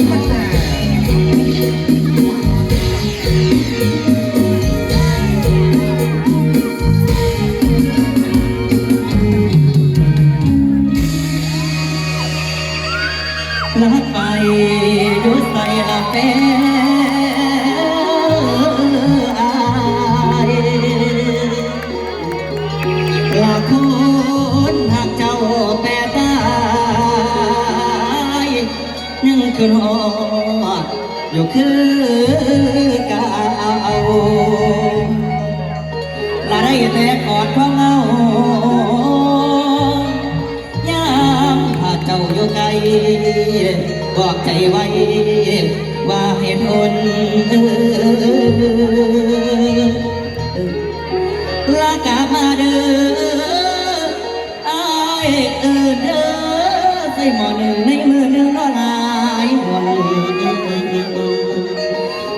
ลับไปดูใส่ละเป็น บอกใจไว้ว่าให้ทนลากกามาเด้อไอเออเด้อใส่หมอหนึ่งในมือหนึ่งรอลายหมด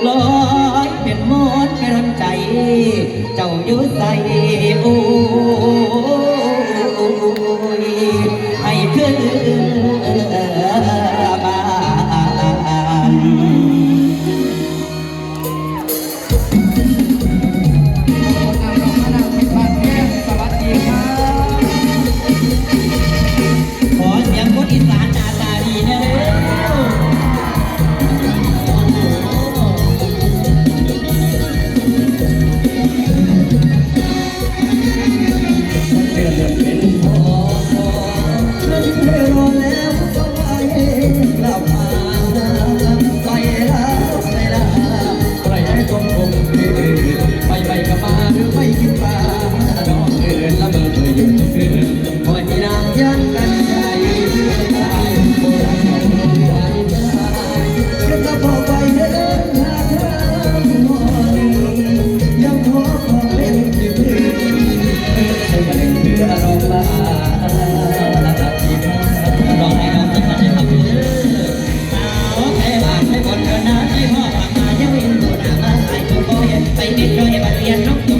ลอยเป็นมอนเป็นใจ เจ้าอยู่ใส soy Flores Barriano.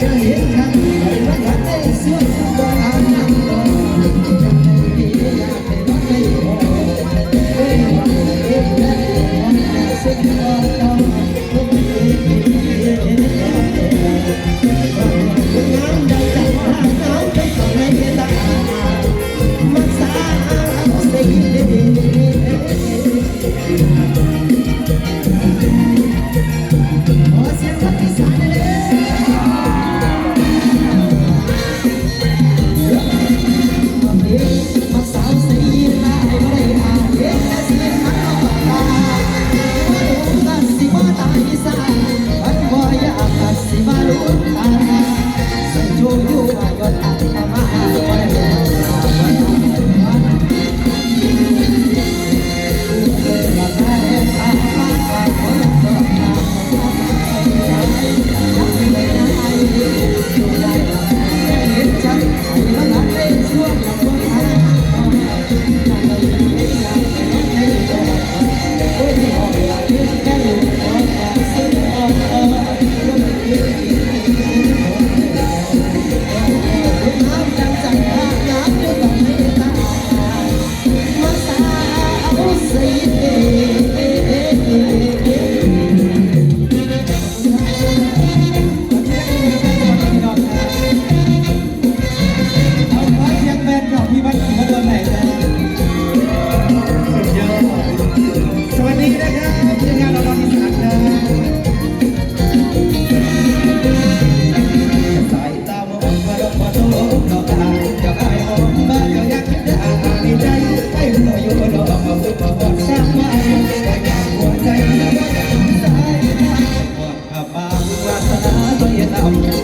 จะเห็นทางไหนว่าอยาได้สวย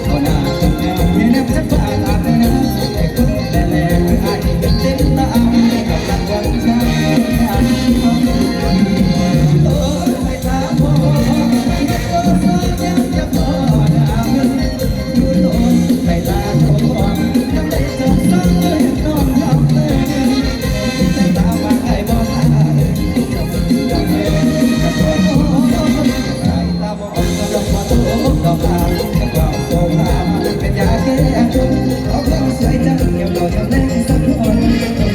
ก็น่าจะแน่เพียงแต่ตา Gracias.